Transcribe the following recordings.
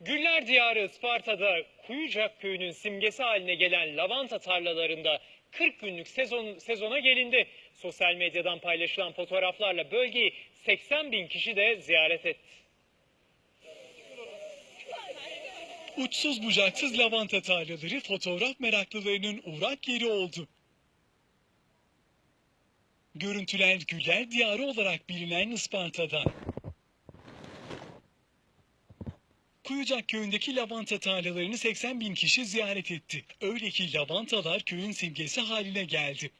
Güller Diyarı Isparta'da Kuyucak Köyü'nün simgesi haline gelen lavanta tarlalarında 40 günlük sezon, sezona gelindi. Sosyal medyadan paylaşılan fotoğraflarla bölgeyi 80 bin kişi de ziyaret etti. Uçsuz bucaksız lavanta tarlaları fotoğraf meraklılarının uğrak yeri oldu. Görüntüler Güller Diyarı olarak bilinen Isparta'dan. Kuyucak köyündeki lavanta tarlalarını 80 bin kişi ziyaret etti. Öyle ki lavantalar köyün simgesi haline geldi.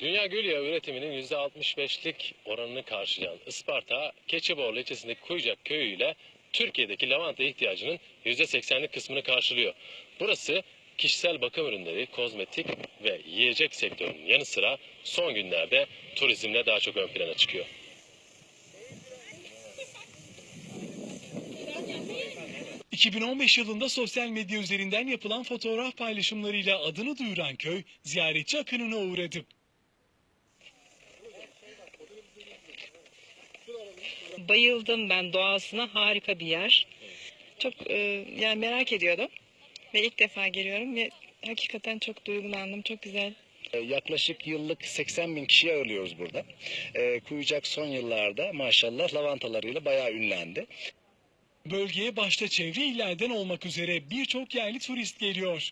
Dünya gül yağı üretiminin %65'lik oranını karşılayan Isparta, Keçiborlu ilçesindeki Kuyucak köyü ile Türkiye'deki lavanta ihtiyacının %80'lik kısmını karşılıyor. Burası kişisel bakım ürünleri, kozmetik ve yiyecek sektörünün yanı sıra son günlerde turizmle daha çok ön plana çıkıyor. ...2015 yılında sosyal medya üzerinden yapılan fotoğraf paylaşımlarıyla adını duyuran köy... ...ziyaretçi akınına uğradı. Bayıldım ben doğasına harika bir yer. Çok e, yani merak ediyordum ve ilk defa geliyorum ve hakikaten çok duygulandım. Çok güzel. Ee, Yaklaşık yıllık 80 bin kişiyi ağırlıyoruz burada. Ee, Kuyucak son yıllarda maşallah lavantalarıyla bayağı ünlendi. Bölgeye başta çevre illerden olmak üzere birçok yerli turist geliyor.